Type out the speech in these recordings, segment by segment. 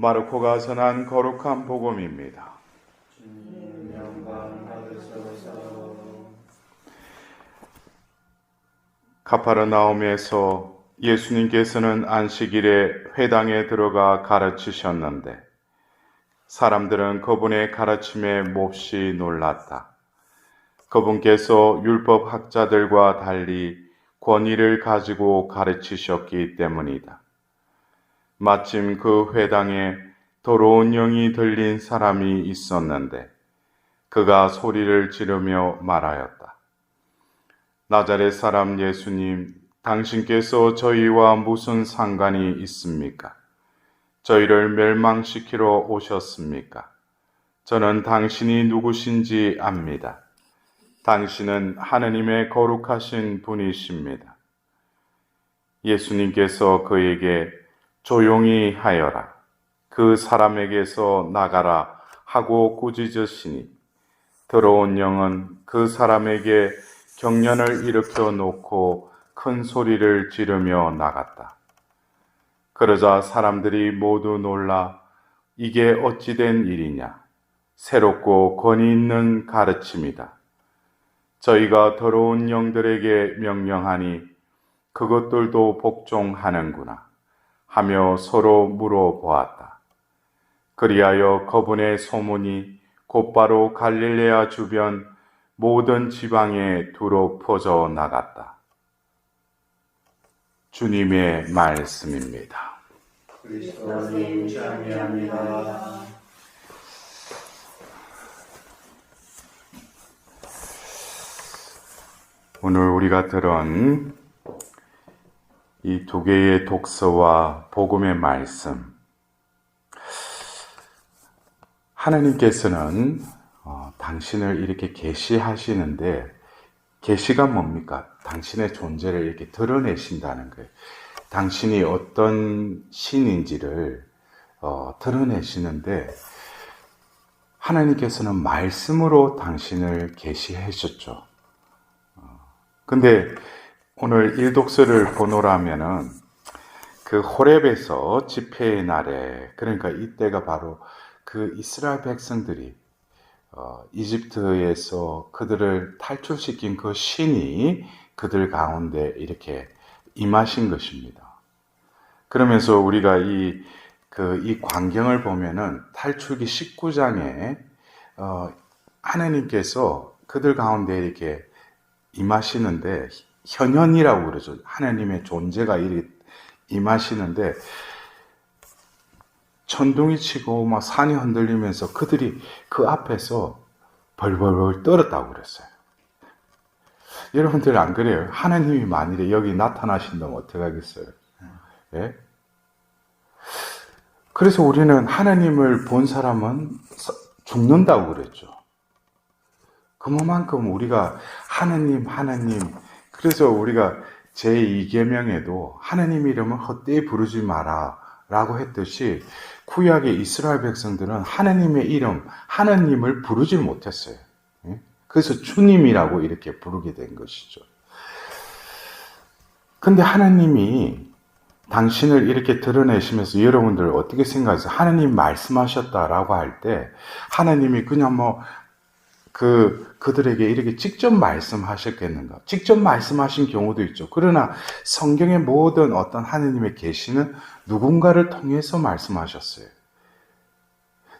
마르코가 전한 거룩한 복음입니다. 카파르나움에서 예수님께서는 안식일에 회당에 들어가 가르치셨는데 사람들은 그분의 가르침에 몹시 놀랐다. 그분께서 율법 학자들과 달리 권위를 가지고 가르치셨기 때문이다. 마침 그 회당에 더러운 영이 들린 사람이 있었는데 그가 소리를 지르며 말하였다. 나자렛 사람 예수님, 당신께서 저희와 무슨 상관이 있습니까? 저희를 멸망시키러 오셨습니까? 저는 당신이 누구신지 압니다. 당신은 하느님의 거룩하신 분이십니다. 예수님께서 그에게 조용히 하여라. 그 사람에게서 나가라 하고 꾸짖으시니 더러운 영은 그 사람에게 경련을 일으켜 놓고 큰 소리를 지르며 나갔다. 그러자 사람들이 모두 놀라 이게 어찌된 일이냐? 새롭고 권위 있는 가르침이다. 저희가 더러운 영들에게 명령하니 그것들도 복종하는구나 하며 서로 물어보았다. 그리하여 그분의 소문이 곧바로 갈릴레아 주변 모든 지방에 두루 퍼져 나갔다. 주님의 말씀입니다. 오늘 우리가 들은 이 두 개의 독서와 복음의 말씀. 하나님께서는 어, 당신을 이렇게 계시하시는데 계시가 뭡니까? 당신의 존재를 이렇게 드러내신다는 거예요. 당신이 어떤 신인지를 어, 드러내시는데 하나님께서는 말씀으로 당신을 계시해 줬죠. 근데 오늘 일독서를 보노라면은 그 호렙에서 집회의 날에 그러니까 이때가 바로 그 이스라엘 백성들이 어, 이집트에서 그들을 탈출시킨 그 신이 그들 가운데 이렇게 임하신 것입니다. 그러면서 우리가 이, 그, 이 광경을 보면은 탈출기 19장에, 어, 하나님께서 그들 가운데 이렇게 임하시는데, 현현이라고 그러죠. 하나님의 존재가 임하시는데, 천둥이 치고 막 산이 흔들리면서 그들이 그 앞에서 벌벌벌 떨었다고 그랬어요. 여러분들 안 그래요? 하나님이 만일에 여기 나타나신다면 어떡하겠어요? 예? 그래서 우리는 하나님을 본 사람은 죽는다고 그랬죠. 그만큼 우리가 하나님, 하나님, 그래서 우리가 제2계명에도 하나님 이름을 헛되이 부르지 마라 라고 했듯이 구약의 이스라엘 백성들은 하나님의 이름, 하나님을 부르지 못했어요. 예? 그래서 주님이라고 이렇게 부르게 된 것이죠. 근데 하나님이 당신을 이렇게 드러내시면서 여러분들 어떻게 생각하세요? 하나님 말씀하셨다라고 할 때 하나님이 그냥 뭐 그, 그들에게 이렇게 직접 말씀하셨겠는가? 직접 말씀하신 경우도 있죠. 그러나 성경의 모든 어떤 하느님의 계시는 누군가를 통해서 말씀하셨어요.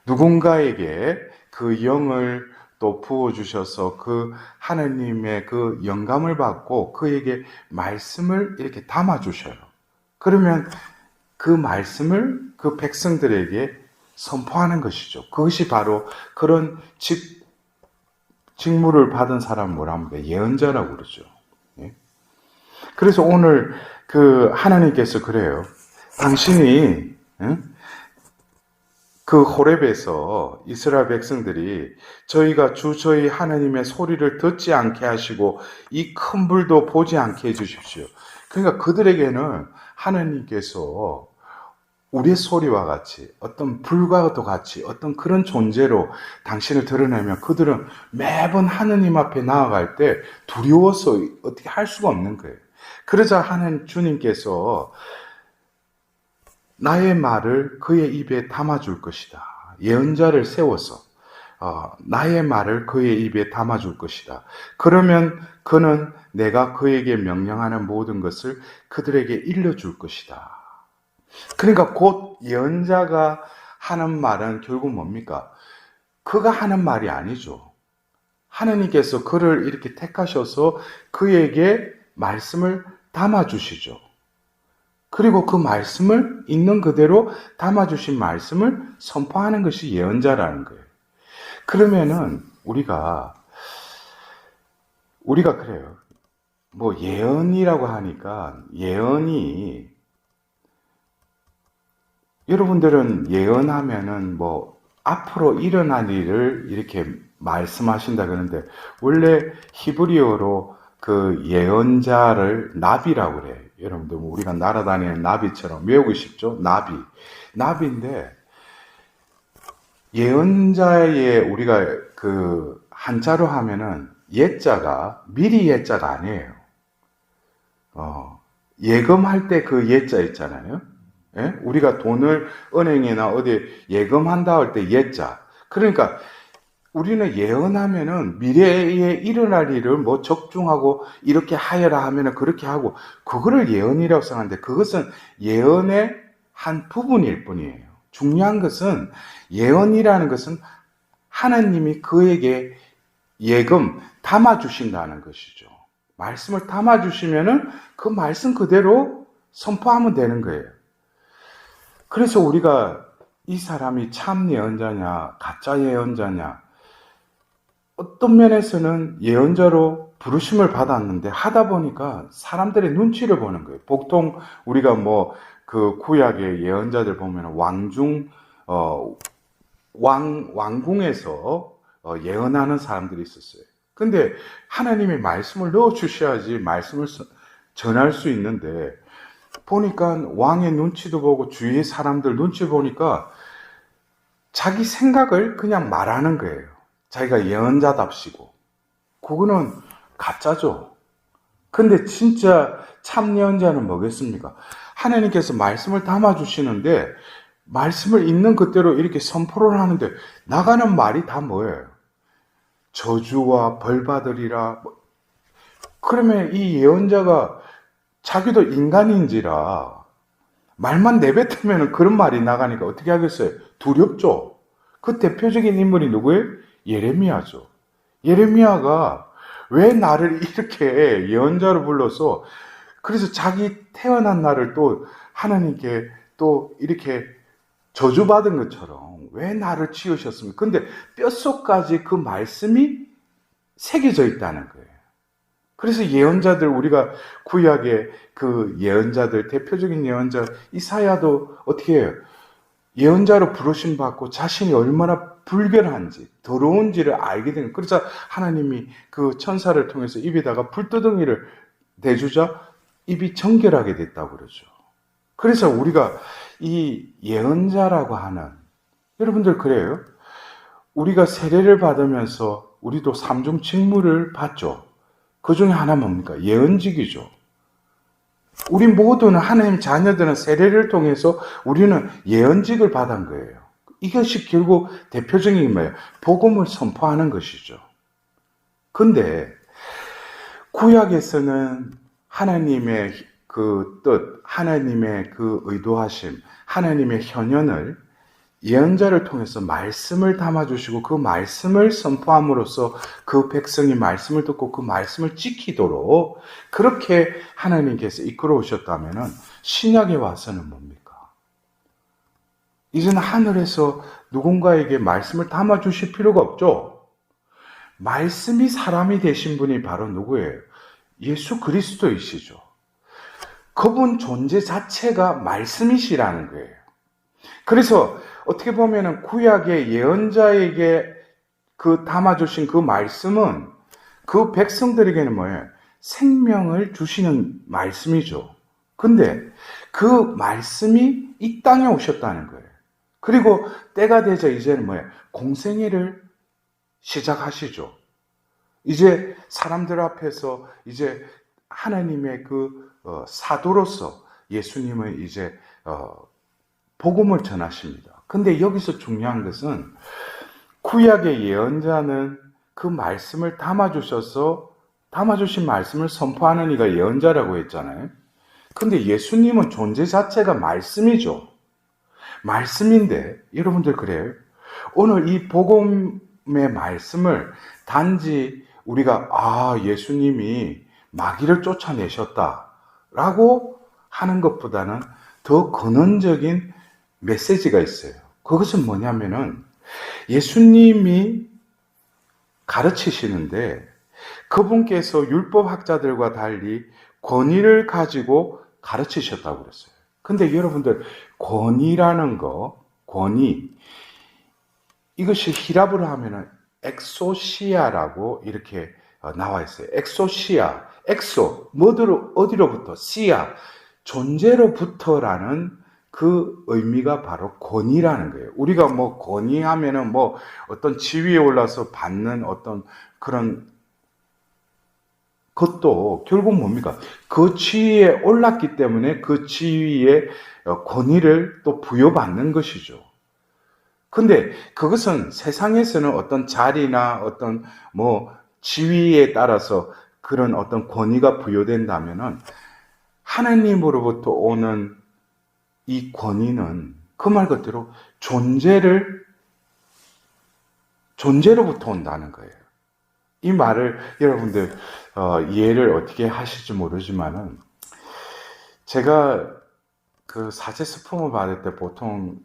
누군가에게 그 영을 또 부어주셔서 그 하나님의 그 영감을 받고 그에게 말씀을 이렇게 담아주셔요. 그러면 그 말씀을 그 백성들에게 선포하는 것이죠. 그것이 바로 그런 직, 직무를 받은 사람 뭐라 합니까? 예언자라고 그러죠. 예? 그래서 오늘 그 하나님께서 그래요. 당신이 응? 그 호렙에서 이스라엘 백성들이 저희가 주 저희 하나님의 소리를 듣지 않게 하시고 이 큰 불도 보지 않게 해주십시오. 그러니까 그들에게는 하나님께서 우리의 소리와 같이 어떤 불과도 같이 어떤 그런 존재로 당신을 드러내면 그들은 매번 하느님 앞에 나아갈 때 두려워서 어떻게 할 수가 없는 거예요. 그러자 하는 주님께서 나의 말을 그의 입에 담아줄 것이다. 예언자를 세워서 어, 나의 말을 그의 입에 담아줄 것이다. 그러면 그는 내가 그에게 명령하는 모든 것을 그들에게 일러줄 것이다. 그러니까 곧 예언자가 하는 말은 결국 뭡니까? 그가 하는 말이 아니죠. 하나님께서 그를 이렇게 택하셔서 그에게 말씀을 담아주시죠. 그리고 그 말씀을 있는 그대로 담아주신 말씀을 선포하는 것이 예언자라는 거예요. 그러면은 우리가 우리가 그래요. 뭐 예언이라고 하니까 예언이 여러분들은 예언하면은 뭐 앞으로 일어날 일을 이렇게 말씀하신다 그러는데 원래 히브리어로 그 예언자를 나비라고 그래요. 여러분들 뭐 우리가 날아다니는 나비처럼 외우고 싶죠? 나비. 나비인데 예언자의 우리가 그 한자로 하면은 예자가 미리 예자가 아니에요. 어, 예금할 때 그 예자 있잖아요. 예? 우리가 돈을 은행이나 어디 예금한다 할 때 예자. 그러니까 우리는 예언하면은 미래에 일어날 일을 뭐 적중하고 이렇게 하여라 하면은 그렇게 하고 그거를 예언이라고 생각하는데 그것은 예언의 한 부분일 뿐이에요. 중요한 것은 예언이라는 것은 하나님이 그에게 예금 담아 주신다는 것이죠. 말씀을 담아 주시면은 그 말씀 그대로 선포하면 되는 거예요. 그래서 우리가 이 사람이 참 예언자냐, 가짜 예언자냐, 어떤 면에서는 예언자로 부르심을 받았는데 하다 보니까 사람들의 눈치를 보는 거예요. 보통 우리가 뭐 그 구약의 예언자들 보면 왕중 어, 왕 왕궁에서 어, 예언하는 사람들이 있었어요. 근데 하나님이 말씀을 넣어 주셔야지 말씀을 서- 전할 수 있는데 보니까 왕의 눈치도 보고 주위의 사람들 눈치 보니까 자기 생각을 그냥 말하는 거예요. 자기가 예언자답시고. 그거는 가짜죠. 근데 진짜 참 예언자는 뭐겠습니까? 하나님께서 말씀을 담아주시는데, 말씀을 있는 그대로 이렇게 선포를 하는데, 나가는 말이 다 뭐예요? 저주와 벌받으리라. 뭐, 그러면 이 예언자가 자기도 인간인지라, 말만 내뱉으면 그런 말이 나가니까 어떻게 하겠어요? 두렵죠? 그 대표적인 인물이 누구예요? 예레미야죠. 예레미야가 왜 나를 이렇게 예언자로 불러서 그래서 자기 태어난 날을 또 하나님께 또 이렇게 저주받은 것처럼 왜 나를 지으셨습니까? 근데 뼛속까지 그 말씀이 새겨져 있다는 거예요. 그래서 예언자들 우리가 구약의 그 예언자들 대표적인 예언자 이사야도 어떻게 해요? 예언자로 부르심 받고 자신이 얼마나 불결한지 더러운지를 알게 된 거예요. 그래서 하나님이 그 천사를 통해서 입에다가 불두덩이를 대주자 입이 정결하게 됐다고 그러죠. 그래서 우리가 이 예언자라고 하는 여러분들 그래요? 우리가 세례를 받으면서 우리도 삼중 직무를 받죠. 그 중에 하나 뭡니까? 예언직이죠. 우리 모두는 하나님 자녀들은 세례를 통해서 우리는 예언직을 받은 거예요. 이것이 결국 대표적인 뭐예요? 복음을 선포하는 것이죠. 근데 구약에서는 하나님의 그 뜻, 하나님의 그 의도하심, 하나님의 현현을 예언자를 통해서 말씀을 담아주시고 그 말씀을 선포함으로써 그 백성이 말씀을 듣고 그 말씀을 지키도록 그렇게 하나님께서 이끌어 오셨다면 신약에 와서는 뭡니까? 이제는 하늘에서 누군가에게 말씀을 담아주실 필요가 없죠. 말씀이 사람이 되신 분이 바로 누구예요? 예수 그리스도이시죠. 그분 존재 자체가 말씀이시라는 거예요. 그래서 어떻게 보면은 구약의 예언자에게 그 담아주신 그 말씀은 그 백성들에게는 뭐예요? 생명을 주시는 말씀이죠. 근데 그 말씀이 이 땅에 오셨다는 거예요. 그리고 때가 되자 이제는 뭐예요? 공생애를 시작하시죠. 이제 사람들 앞에서 이제 하나님의 그 어, 사도로서 예수님을 이제 어, 복음을 전하십니다. 근데 여기서 중요한 것은 구약의 예언자는 그 말씀을 담아주셔서 담아주신 말씀을 선포하는 이가 예언자라고 했잖아요. 근데 예수님은 존재 자체가 말씀이죠. 말씀인데 여러분들 그래요? 오늘 이 복음의 말씀을 단지 우리가 아 예수님이 마귀를 쫓아내셨다라고 하는 것보다는 더 근원적인 메시지가 있어요. 그것은 뭐냐면은 예수님이 가르치시는데 그분께서 율법학자들과 달리 권위를 가지고 가르치셨다고 그랬어요. 근데 여러분들 권위라는 거, 권위 이것이 히랍으로 하면은 엑소시아라고 이렇게 어, 나와 있어요. 엑소시아, 엑소 뭐들어 어디로부터 시아 존재로부터라는 그 의미가 바로 권위라는 거예요. 우리가 뭐 권위하면은 뭐 어떤 지위에 올라서 받는 어떤 그런 것도 결국 뭡니까? 그 지위에 올랐기 때문에 그 지위에 어, 권위를 또 부여받는 것이죠. 근데 그것은 세상에서는 어떤 자리나 어떤 뭐 지위에 따라서 그런 어떤 권위가 부여된다면은 하나님으로부터 오는 이 권위는 그 말 그대로 존재를 존재로부터 온다는 거예요. 이 말을 여러분들 어, 이해를 어떻게 하실지 모르지만은 제가 그 사제 스품을 받을 때 보통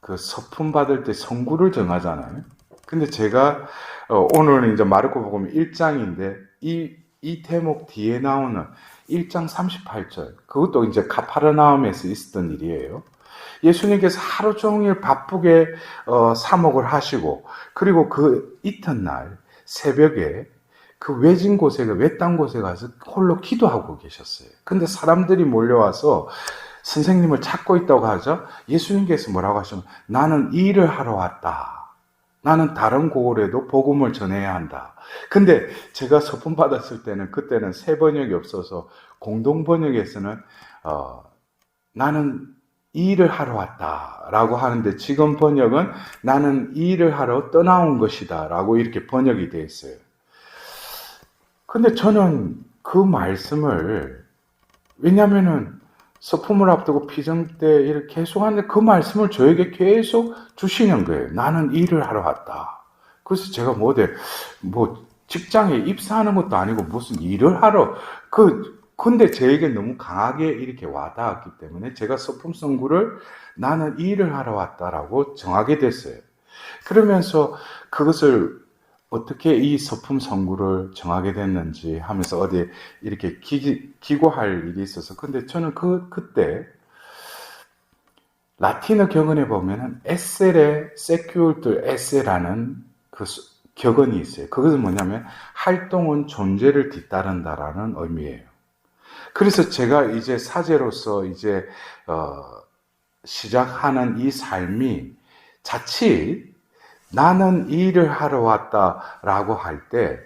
그 서품 받을 때 성구를 정하잖아요. 근데 제가 어, 오늘은 이제 마르코 복음 1장인데 이, 이 대목 뒤에 나오는 1장 38절 그것도 이제 카파르나움에서 있었던 일이에요. 예수님께서 하루 종일 바쁘게 어, 사목을 하시고 그리고 그 이튿날 새벽에 그 외진 곳에 외딴 곳에 가서 홀로 기도하고 계셨어요. 근데 사람들이 몰려와서 선생님을 찾고 있다고 하죠. 예수님께서 뭐라고 하시면 나는 이 일을 하러 왔다. 나는 다른 고을에도 복음을 전해야 한다. 근데 제가 서품 받았을 때는 그때는 새 번역이 없어서 공동 번역에서는 어, 나는 이 일을 하러 왔다라고 하는데 지금 번역은 나는 이 일을 하러 떠나온 것이다라고 이렇게 번역이 되어 있어요. 근데 저는 그 말씀을 왜냐하면은 서품을 앞두고 피정 때 이렇게 계속 하는데 그 말씀을 저에게 계속 주시는 거예요. 나는 일을 하러 왔다. 그래서 제가 뭐 어디 뭐 직장에 입사하는 것도 아니고 무슨 일을 하러 그 근데 저에게 너무 강하게 이렇게 와닿았기 때문에 제가 서품 선구를 나는 이 일을 하러 왔다라고 정하게 됐어요. 그러면서 그것을 어떻게 이 서품 선구를 정하게 됐는지 하면서 어디 이렇게 기, 기고할 일이 있어서 근데 저는 그 그때 라틴어 격언에 보면은 에셀의 세큐울트 에세라는 그 수- 격언이 있어요. 그것은 뭐냐면 활동은 존재를 뒤따른다라는 의미예요. 그래서 제가 이제 사제로서 이제 어, 시작하는 이 삶이 자칫 나는 이 일을 하러 왔다라고 할 때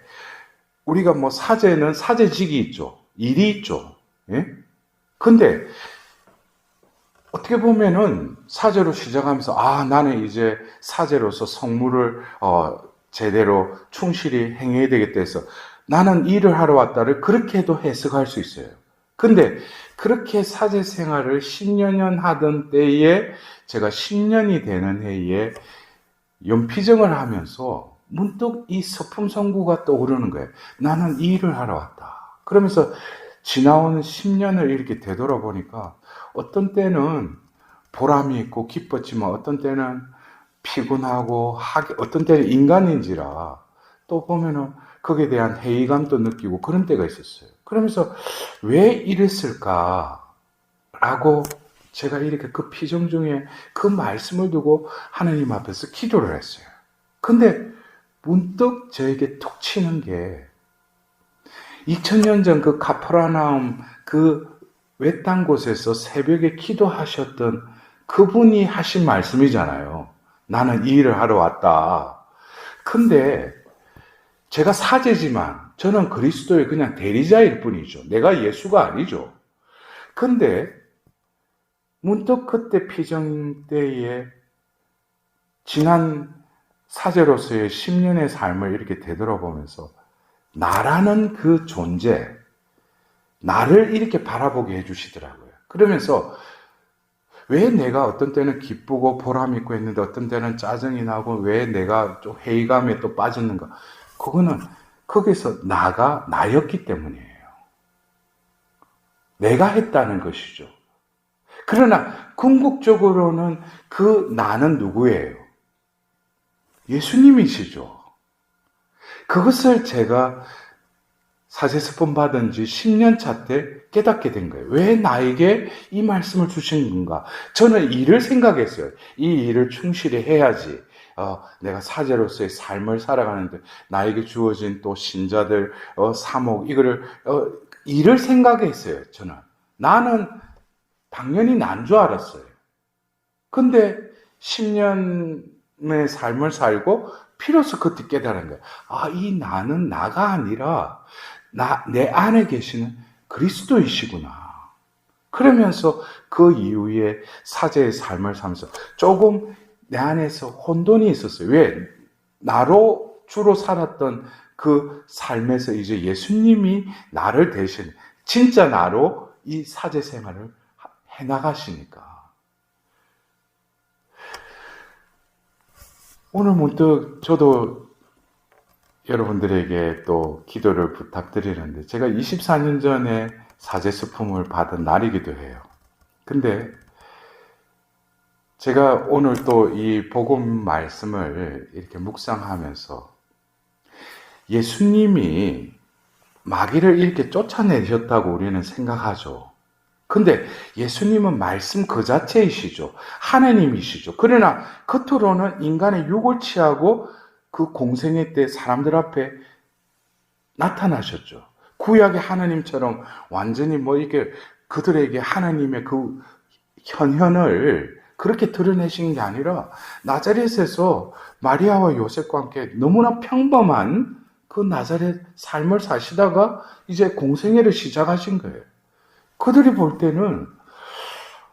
우리가 뭐 사제는 사제직이 있죠. 일이 있죠. 예? 근데 어떻게 보면은 사제로 시작하면서 아 나는 이제 사제로서 성무를 어, 제대로 충실히 행해야 되겠다 해서 나는 일을 하러 왔다를 그렇게도 해석할 수 있어요. 근데 그렇게 사제 생활을 10여 년 하던 때에 제가 10년이 되는 해에 연피정을 하면서 문득 이 서품 성구가 떠오르는 거예요. 나는 이 일을 하러 왔다. 그러면서 지나온 10년을 이렇게 되돌아보니까 어떤 때는 보람이 있고 기뻤지만 어떤 때는 피곤하고 하기, 어떤 때는 인간인지라 또 보면은 거기에 대한 회의감도 느끼고 그런 때가 있었어요. 그러면서 왜 이랬을까? 라고 제가 이렇게 그 피정 중에 그 말씀을 두고 하나님 앞에서 기도를 했어요. 근데 문득 저에게 툭 치는 게 2000년 전 그 카프라나움 그 외딴 곳에서 새벽에 기도하셨던 그분이 하신 말씀이잖아요. 나는 이 일을 하러 왔다. 근데 제가 사제지만 저는 그리스도의 그냥 대리자일 뿐이죠. 내가 예수가 아니죠. 근데 문득 그때 피정 때에 지난 사제로서의 10년의 삶을 이렇게 되돌아보면서 나라는 그 존재, 나를 이렇게 바라보게 해주시더라고요. 그러면서 왜 내가 어떤 때는 기쁘고 보람 있고 했는데 어떤 때는 짜증이 나고 왜 내가 좀 회의감에 또 빠졌는가? 그거는 거기서 나가 나였기 때문이에요. 내가 했다는 것이죠. 그러나 궁극적으로는 그 나는 누구예요? 예수님이시죠. 그것을 제가 사제스폰 받은 지 10년 차 때 깨닫게 된 거예요. 왜 나에게 이 말씀을 주신 건가? 저는 일을 생각했어요. 이 일을 충실히 해야지. 어, 내가 사제로서의 삶을 살아가는데 나에게 주어진 또 신자들 어, 사목 이거를 어, 일을 생각했어요. 저는 나는 당연히 난 줄 알았어요. 근데 10년의 삶을 살고 비로소 그때 깨달은 거예요. 아, 이 나는 나가 아니라 나, 내 안에 계시는 그리스도이시구나. 그러면서 그 이후에 사제의 삶을 살면서 조금 내 안에서 혼돈이 있었어요. 왜? 나로 주로 살았던 그 삶에서 이제 예수님이 나를 대신 진짜 나로 이 사제 생활을 해 나가시니까. 오늘 문득 저도 여러분들에게 또 기도를 부탁드리는데 제가 24년 전에 사제 수품을 받은 날이기도 해요. 근데 제가 오늘 또 이 복음 말씀을 이렇게 묵상하면서 예수님이 마귀를 이렇게 쫓아내셨다고 우리는 생각하죠. 근데 예수님은 말씀 그 자체이시죠. 하나님이시죠. 그러나 겉으로는 인간의 육을 취하고 그 공생애 때 사람들 앞에 나타나셨죠. 구약의 하나님처럼 완전히 뭐 이게 그들에게 하나님의 그 현현을 그렇게 드러내신 게 아니라 나자렛에서 마리아와 요셉과 함께 너무나 평범한 그 나자렛 삶을 사시다가 이제 공생애를 시작하신 거예요. 그들이 볼 때는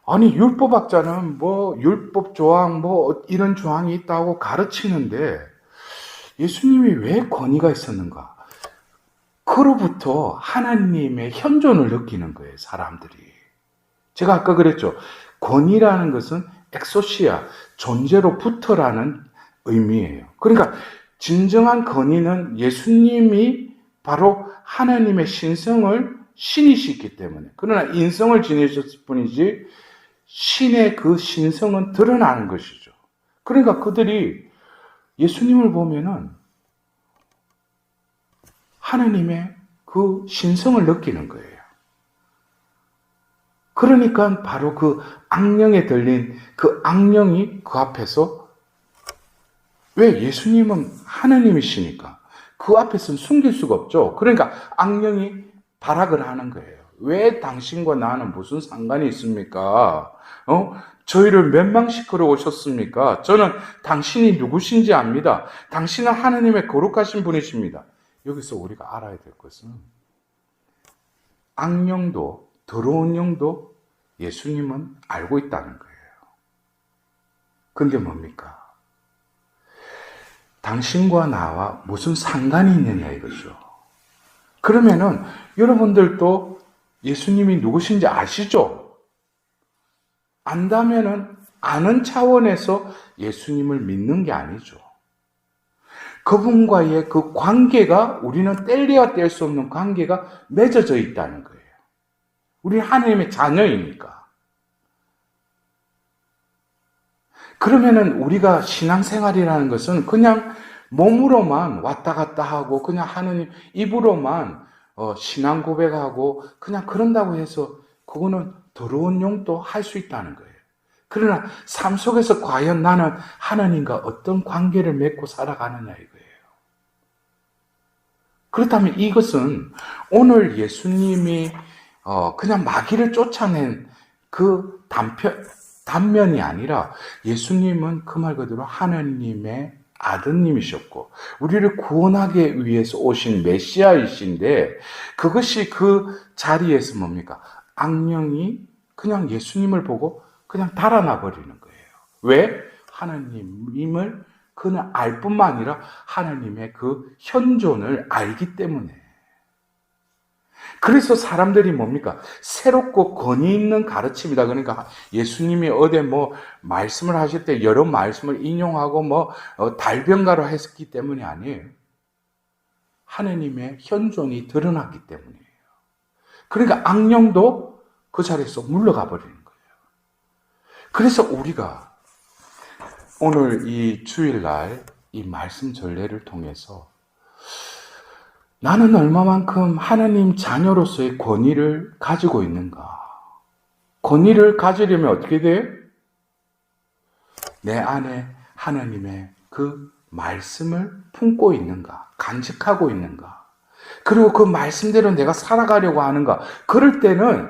아니 율법학자는 뭐 율법 조항 뭐 이런 조항이 있다고 가르치는데 예수님이 왜 권위가 있었는가? 그로부터 하나님의 현존을 느끼는 거예요, 사람들이. 제가 아까 그랬죠. 권위라는 것은 엑소시아, 존재로부터라는 의미예요. 그러니까 진정한 권위는 예수님이 바로 하나님의 신성을 신이시기 때문에. 그러나 인성을 지내셨을 뿐이지 신의 그 신성은 드러나는 것이죠. 그러니까 그들이 예수님을 보면은 하나님의 그 신성을 느끼는 거예요. 그러니까 바로 그 악령에 들린 그 악령이 그 앞에서 왜 예수님은 하나님이시니까 그 앞에서는 숨길 수가 없죠. 그러니까 악령이 발악을 하는 거예요. 왜 당신과 나는 무슨 상관이 있습니까? 어? 저희를 멸망시키러 오셨습니까? 저는 당신이 누구신지 압니다. 당신은 하나님의 거룩하신 분이십니다. 여기서 우리가 알아야 될 것은 악령도 더러운 영도 예수님은 알고 있다는 거예요. 근데 뭡니까? 당신과 나와 무슨 상관이 있느냐 이거죠. 그러면은 여러분들도 예수님이 누구신지 아시죠? 안다면은 아는 차원에서 예수님을 믿는 게 아니죠. 그분과의 그 관계가 우리는 뗄래야 뗄 수 없는 관계가 맺어져 있다는 거예요. 우리는 하나님의 자녀이니까. 그러면은 우리가 신앙생활이라는 것은 그냥 몸으로만 왔다 갔다 하고 그냥 하느님 입으로만 어, 신앙 고백하고 그냥 그런다고 해서 그거는 더러운 용도 할 수 있다는 거예요. 그러나 삶 속에서 과연 나는 하나님과 어떤 관계를 맺고 살아가느냐 이거예요. 그렇다면 이것은 오늘 예수님이 어, 그냥 마귀를 쫓아낸 그 단편, 단면이 아니라 예수님은 그 말 그대로 하나님의 아드님이셨고 우리를 구원하기 위해서 오신 메시아이신데 그것이 그 자리에서 뭡니까? 악령이 그냥 예수님을 보고 그냥 달아나 버리는 거예요. 왜? 하나님을 그는 알 뿐만 아니라 하나님의 그 현존을 알기 때문에. 그래서 사람들이 뭡니까? 새롭고 권위 있는 가르침이다. 그러니까 예수님이 어디 뭐 말씀을 하실 때 여러 말씀을 인용하고 뭐 어, 달변가로 했기 때문이 아니에요. 하나님의 현존이 드러났기 때문이에요. 그러니까 악령도 그 자리에서 물러가 버리는 거예요. 그래서 우리가 오늘 이 주일날 이 말씀 전례를 통해서 나는 얼마만큼 하나님 자녀로서의 권위를 가지고 있는가? 권위를 가지려면 어떻게 돼요? 내 안에 하나님의 그 말씀을 품고 있는가? 간직하고 있는가? 그리고 그 말씀대로 내가 살아가려고 하는가? 그럴 때는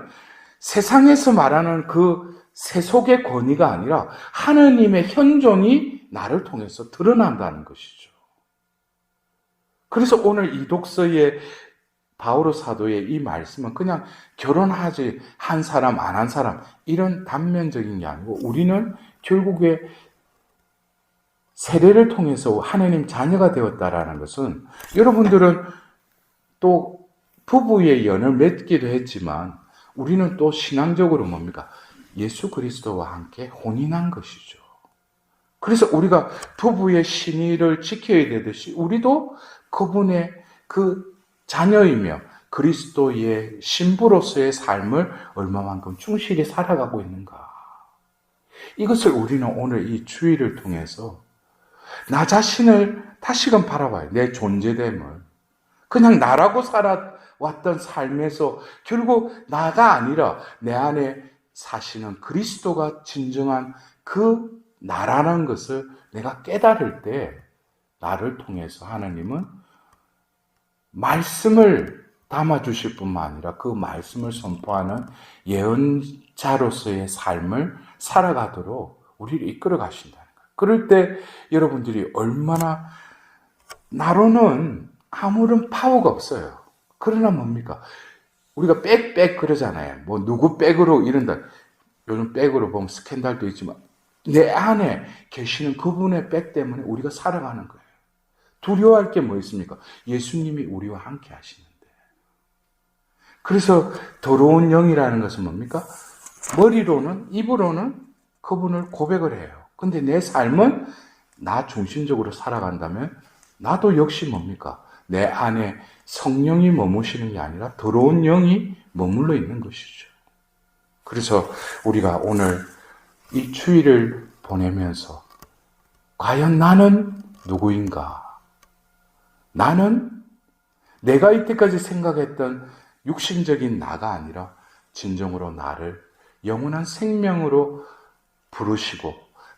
세상에서 말하는 그 세속의 권위가 아니라 하나님의 현존이 나를 통해서 드러난다는 것이죠. 그래서 오늘 이 독서의 바오로 사도의 이 말씀은 그냥 결혼하지 한 사람 안 한 사람 이런 단면적인 게 아니고 우리는 결국에 세례를 통해서 하나님 자녀가 되었다라는 것은 여러분들은 또 부부의 연을 맺기도 했지만 우리는 또 신앙적으로 뭡니까? 예수 그리스도와 함께 혼인한 것이죠. 그래서 우리가 부부의 신의를 지켜야 되듯이 우리도 그분의 그 자녀이며 그리스도의 신부로서의 삶을 얼마만큼 충실히 살아가고 있는가. 이것을 우리는 오늘 이 주의를 통해서 나 자신을 다시금 바라봐요. 내 존재됨을. 그냥 나라고 살아왔던 삶에서 결국 나가 아니라 내 안에 사시는 그리스도가 진정한 그 나라는 것을 내가 깨달을 때 나를 통해서 하나님은 말씀을 담아 주실 뿐만 아니라 그 말씀을 선포하는 예언자로서의 삶을 살아가도록 우리를 이끌어 가신다는 거예요. 그럴 때 여러분들이 얼마나 나로는 아무런 파워가 없어요. 그러나 뭡니까? 우리가 빽빽 그러잖아요. 뭐 누구 백으로 이런다. 요즘 백으로 보면 스캔들도 있지만 내 안에 계시는 그분의 백 때문에 우리가 살아가는 거예요. 두려워할 게 뭐 있습니까? 예수님이 우리와 함께 하시는데. 그래서 더러운 영이라는 것은 뭡니까? 머리로는, 입으로는 그분을 고백을 해요. 근데 내 삶은 나 중심적으로 살아간다면 나도 역시 뭡니까? 내 안에 성령이 머무시는 게 아니라 더러운 영이 머물러 있는 것이죠. 그래서 우리가 오늘 이 추위를 보내면서 과연 나는 누구인가? 나는 내가 이때까지 생각했던 육신적인 나가 아니라 진정으로 나를 영원한 생명으로 부르시고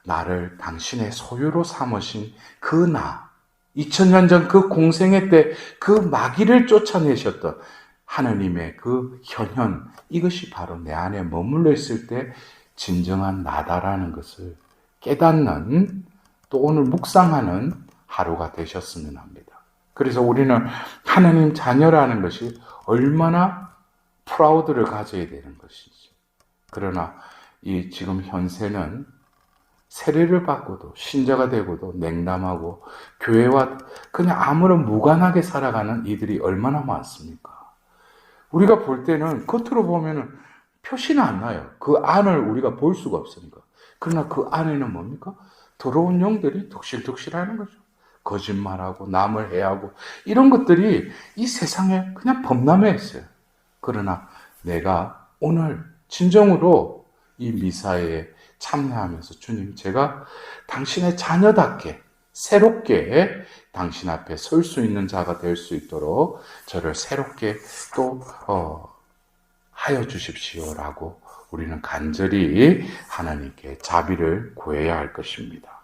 나를 당신의 소유로 삼으신 그 나, 2000년 전 그 공생애 때그 마귀를 쫓아내셨던 하나님의 그 현현, 이것이 바로 내 안에 머물러 있을 때 진정한 나다라는 것을 깨닫는 또 오늘 묵상하는 하루가 되셨으면 합니다. 그래서 우리는 하나님 자녀라는 것이 얼마나 프라우드를 가져야 되는 것이지. 그러나 이 지금 현세는 세례를 받고도 신자가 되고도 냉담하고 교회와 그냥 아무런 무관하게 살아가는 이들이 얼마나 많습니까? 우리가 볼 때는 겉으로 보면은 표시는 안 나요. 그 안을 우리가 볼 수가 없으니까. 그러나 그 안에는 뭡니까? 더러운 영들이 덕실덕실 하는 거죠. 거짓말하고 남을 해하고 이런 것들이 이 세상에 그냥 범람해 있어요. 그러나 내가 오늘 진정으로 이 미사에 참여하면서 주님 제가 당신의 자녀답게 새롭게 당신 앞에 설 수 있는 자가 될 수 있도록 저를 새롭게 또 어, 하여 주십시오라고 우리는 간절히 하나님께 자비를 구해야 할 것입니다.